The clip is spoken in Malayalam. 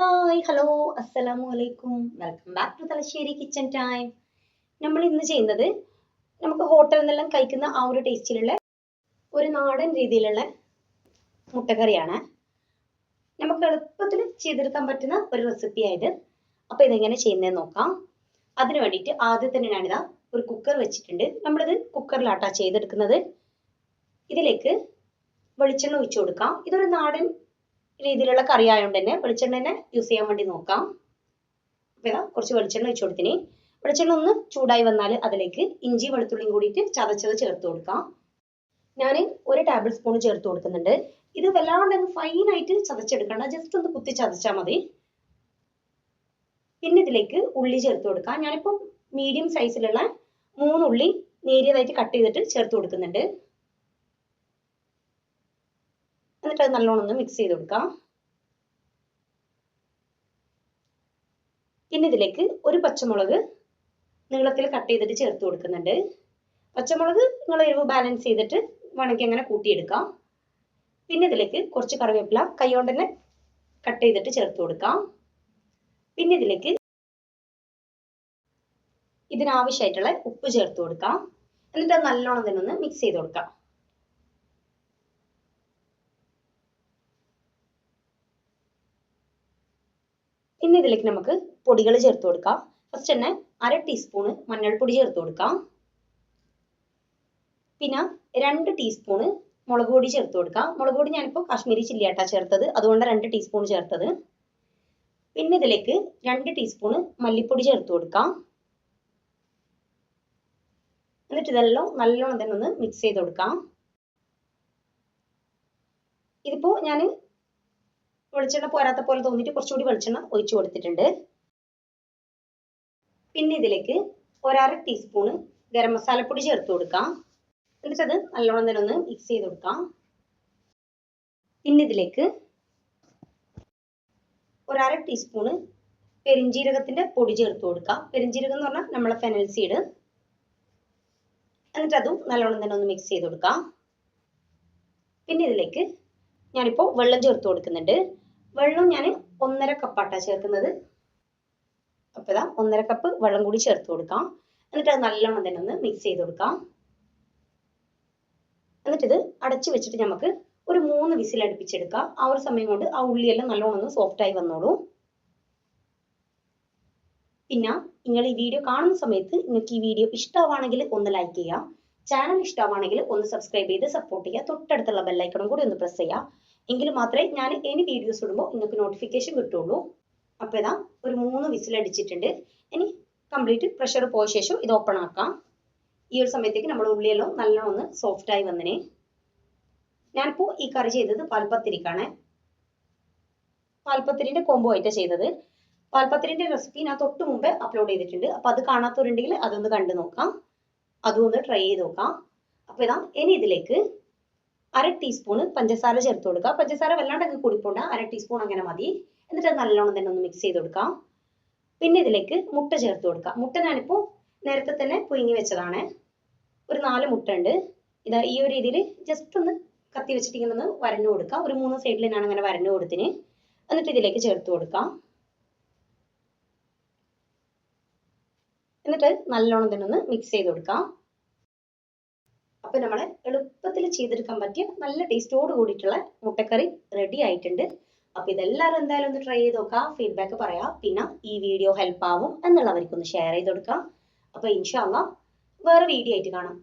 ഹായ് ഹലോ അസ്സലാമു അലൈക്കും welcome back to Thalassery kitchen time നമ്മൾ ഇന്ന് ചെയ്യുന്നത് നമുക്ക് ഹോട്ടലിൽ നിന്നെല്ലാം കഴിക്കുന്ന ആ ഒരു ടേസ്റ്റിലുള്ള ഒരു നാടൻ രീതിയിലുള്ള മുട്ടക്കറിയാണ്. നമുക്ക് എളുപ്പത്തിൽ ചെയ്തെടുക്കാൻ പറ്റുന്ന ഒരു റെസിപ്പി ആയത്. അപ്പോൾ ഇതെങ്ങനെ ചെയ്യുന്നതെന്ന് നോക്കാം. അതിന് വേണ്ടിയിട്ട് ആദ്യം തന്നെ ഞാനിതാ ഒരു കുക്കർ വെച്ചിട്ടുണ്ട്. നമ്മളിത് കുക്കറിലാട്ടാ ചെയ്തെടുക്കുന്നത്. ഇതിലേക്ക് വെളിച്ചെണ്ണ ഒഴിച്ചു കൊടുക്കാം. ഇതൊരു നാടൻ രീതിയിലുള്ള കറി ആയതുകൊണ്ട് തന്നെ വെളിച്ചെണ്ണ തന്നെ യൂസ് ചെയ്യാൻ വേണ്ടി നോക്കാം. അപ്പോൾ കുറച്ച് വെളിച്ചെണ്ണ വെച്ച് കൊടുത്തിനി. വെളിച്ചെണ്ണ ഒന്ന് ചൂടായി വന്നാൽ അതിലേക്ക് ഇഞ്ചി വെളുത്തുള്ളിയും കൂടിയിട്ട് ചതച്ചത് ചേർത്ത് കൊടുക്കാം. ഞാൻ ഒരു ടേബിൾ സ്പൂൺ ചേർത്ത് കൊടുക്കുന്നുണ്ട്. ഇത് വല്ലാണ്ട് അങ്ങ് ഫൈനായിട്ട് ചതച്ചെടുക്കണ്ട. ജസ്റ്റ് ഒന്ന് കുത്തി ചതച്ചാൽ മതി. പിന്നെ ഇതിലേക്ക് ഉള്ളി ചേർത്ത് കൊടുക്കാം. ഞാനിപ്പം മീഡിയം സൈസിലുള്ള മൂന്ന് ഉള്ളി നേരിയതായിട്ട് കട്ട് ചെയ്തിട്ട് ചേർത്ത് കൊടുക്കുന്നുണ്ട്. എന്നിട്ട് അത് നല്ലോണം ഒന്ന് മിക്സ് ചെയ്ത് കൊടുക്കാം. പിന്നെ ഇതിലേക്ക് ഒരു പച്ചമുളക് നീളത്തിൽ കട്ട് ചെയ്തിട്ട് ചേർത്ത് കൊടുക്കുന്നുണ്ട്. പച്ചമുളക് നിങ്ങൾ എരിവ് ബാലൻസ് ചെയ്തിട്ട് വേണമെങ്കിൽ അങ്ങനെ കൂട്ടിയെടുക്കാം. പിന്നെ ഇതിലേക്ക് കുറച്ച് കറിവേപ്പില കൈകൊണ്ട് തന്നെ കട്ട് ചെയ്തിട്ട് ചേർത്ത് കൊടുക്കാം. പിന്നെ ഇതിലേക്ക് ഇതിനാവശ്യമായിട്ടുള്ള ഉപ്പ് ചേർത്ത് കൊടുക്കാം. എന്നിട്ട് നല്ലോണം തന്നെ ഒന്ന് മിക്സ് ചെയ്ത് കൊടുക്കാം. ഇനി ഇതിലേക്ക് നമുക്ക് പൊടികൾ ചേർത്ത് കൊടുക്കാം. ഫസ്റ്റ് തന്നെ അര ടീസ്പൂണ് മഞ്ഞൾപ്പൊടി ചേർത്ത് കൊടുക്കാം. പിന്നെ രണ്ട് ടീസ്പൂണ് മുളക് പൊടി ചേർത്ത് കൊടുക്കാം. മുളക് പൊടി ഞാനിപ്പോൾ കാശ്മീരി ചില്ലിയാട്ടാ ചേർത്തത്. അതുകൊണ്ട് രണ്ട് ടീസ്പൂൺ ചേർത്തത്. പിന്നെ ഇതിലേക്ക് രണ്ട് ടീസ്പൂണ് മല്ലിപ്പൊടി ചേർത്ത് കൊടുക്കാം. എന്നിട്ട് ഇതെല്ലാം നല്ലോണം തന്നെ ഒന്ന് മിക്സ് ചെയ്ത് കൊടുക്കാം. ഇതിപ്പോ ഞാൻ വെളിച്ചെണ്ണ പോരാത്ത പോലെ തോന്നിയിട്ട് കുറച്ചുകൂടി വെളിച്ചെണ്ണ ഒഴിച്ചു കൊടുത്തിട്ടുണ്ട്. പിന്നെ ഇതിലേക്ക് ഒരര ടീസ്പൂണ് ഗരം മസാലപ്പൊടി ചേർത്ത് കൊടുക്കാം. എന്നിട്ട് അത് നല്ലോണം തന്നെ ഒന്ന് മിക്സ് ചെയ്ത് കൊടുക്കാം. പിന്നെ ഇതിലേക്ക് ഒരര ടീസ്പൂണ് പെരിഞ്ജീരകത്തിന്റെ പൊടി ചേർത്ത് കൊടുക്കാം. പെരിഞ്ജീരകം എന്ന് പറഞ്ഞാൽ നമ്മളെ ഫെനൽ സീഡ് എന്നിട്ട് അതും നല്ലോണം തന്നെ ഒന്ന് മിക്സ് ചെയ്ത് കൊടുക്കാം. പിന്നെ ഇതിലേക്ക് ഞാനിപ്പോൾ വെള്ളം ചേർത്ത് കൊടുക്കുന്നുണ്ട്. വെള്ളം ഞാൻ ഒന്നര കപ്പാട്ടാണ് ചേർക്കുന്നത്. അപ്പോൾ ഇതാ ഒന്നര കപ്പ് വെള്ളം കൂടി ചേർത്ത് കൊടുക്കാം. എന്നിട്ട് അത് നല്ലോണം തന്നെ ഒന്ന് മിക്സ് ചെയ്ത് കൊടുക്കാം. എന്നിട്ട് ഇത് അടച്ചു വെച്ചിട്ട് നമുക്ക് ഒരു മൂന്ന് വിസിൽ അടുപ്പിച്ചെടുക്കാം. ആ ഒരു സമയം കൊണ്ട് ആ ഉള്ളിയെല്ലാം നല്ലോണം ഒന്ന് സോഫ്റ്റ് ആയി വന്നോളൂ. പിന്നെ നിങ്ങൾ ഈ വീഡിയോ കാണുന്ന സമയത്ത് നിങ്ങൾക്ക് ഈ വീഡിയോ ഇഷ്ടമാണെങ്കിൽ ഒന്ന് ലൈക്ക് ചെയ്യുക. ചാനൽ ഇഷ്ടമാണെങ്കിൽ ഒന്ന് സബ്സ്ക്രൈബ് ചെയ്ത് സപ്പോർട്ട് ചെയ്യുക. തൊട്ടടുത്തുള്ള ബെല്ലൈക്കണും കൂടി ഒന്ന് പ്രസ് ചെയ്യുക. എങ്കിൽ മാത്രമേ ഞാൻ ഇനി വീഡിയോസ് ഇടുമ്പോൾ നിങ്ങൾക്ക് നോട്ടിഫിക്കേഷൻ കിട്ടുള്ളൂ. അപ്പോൾ ഇതാ ഒരു മൂന്ന് വിസിൽ അടിച്ചിട്ടുണ്ട്. ഇനി കംപ്ലീറ്റ് പ്രഷർ പോയ ശേഷം ഇത് ഓപ്പൺ ആക്കാം. ഈ ഒരു സമയത്തേക്ക് നമ്മൾ ഉള്ളിയെല്ലാം നല്ലോണം ഒന്ന് സോഫ്റ്റ് ആയി വന്നിനെ. ഞാനിപ്പോൾ ഈ കറി ചെയ്തത് പാൽപ്പത്തിരിക്കാണ്. പാൽപ്പത്തിരിന്റെ കോംബോ ആയിട്ടാണ് ചെയ്തത്. പാൽപ്പത്തിരിന്റെ റെസിപ്പി ഞാൻ തൊട്ട് മുമ്പേ അപ്ലോഡ് ചെയ്തിട്ടുണ്ട്. അപ്പോൾ അത് കാണാത്തവരുണ്ടെങ്കിൽ അതൊന്ന് കണ്ടു നോക്കാം. അതും ഒന്ന് ട്രൈ ചെയ്ത് നോക്കാം. അപ്പോൾ ഇതാ ഇനി ഇതിലേക്ക് അര ടീസ്പൂൺ പഞ്ചസാര ചേർത്ത് കൊടുക്കുക. പഞ്ചസാര വല്ലാണ്ട് അങ്ങ് കൂടിപ്പോണ്ട. അര ടീസ്പൂൺ അങ്ങനെ മതി. എന്നിട്ട് നല്ലോണം തന്നെ ഒന്ന് മിക്സ് ചെയ്ത് കൊടുക്കാം. പിന്നെ ഇതിലേക്ക് മുട്ട ചേർത്ത് കൊടുക്കാം മുട്ട ഞാനിപ്പോൾ നേരത്തെ തന്നെ പുഴുങ്ങി വെച്ചതാണ്. ഒരു നാല് മുട്ട ഉണ്ട് ഇത് ഈ ഒരു രീതിയിൽ ജസ്റ്റ് ഒന്ന് കത്തി വെച്ചിട്ട് ഇങ്ങനെ ഒന്ന് വരഞ്ഞു കൊടുക്കാം. ഒരു മൂന്ന് സൈഡിൽ ഞാൻ അങ്ങനെ വരഞ്ഞു കൊടുത്തിന്. എന്നിട്ട് ഇതിലേക്ക് ചേർത്ത് കൊടുക്കാം. എന്നിട്ട് നല്ലോണം തന്നെ ഒന്ന് മിക്സ് ചെയ്ത് കൊടുക്കാം. അപ്പൊ നമ്മൾ എളുപ്പത്തിൽ ചെയ്തെടുക്കാൻ പറ്റിയ നല്ല ടേസ്റ്റോട് കൂടിയിട്ടുള്ള മുട്ടക്കറി റെഡി ആയിട്ടുണ്ട്. അപ്പൊ ഇതെല്ലാവരും എന്തായാലും ഒന്ന് ട്രൈ ചെയ്ത് നോക്കാം. ഫീഡ്ബാക്ക് പറയാം. പിന്നെ ഈ വീഡിയോ ഹെൽപ്പ് ആവും എന്നുള്ളവർക്കൊന്ന് ഷെയർ ചെയ്ത് കൊടുക്കാം. അപ്പൊ ഇൻഷാല്ല വേറെ വീഡിയോ ആയിട്ട് കാണാം.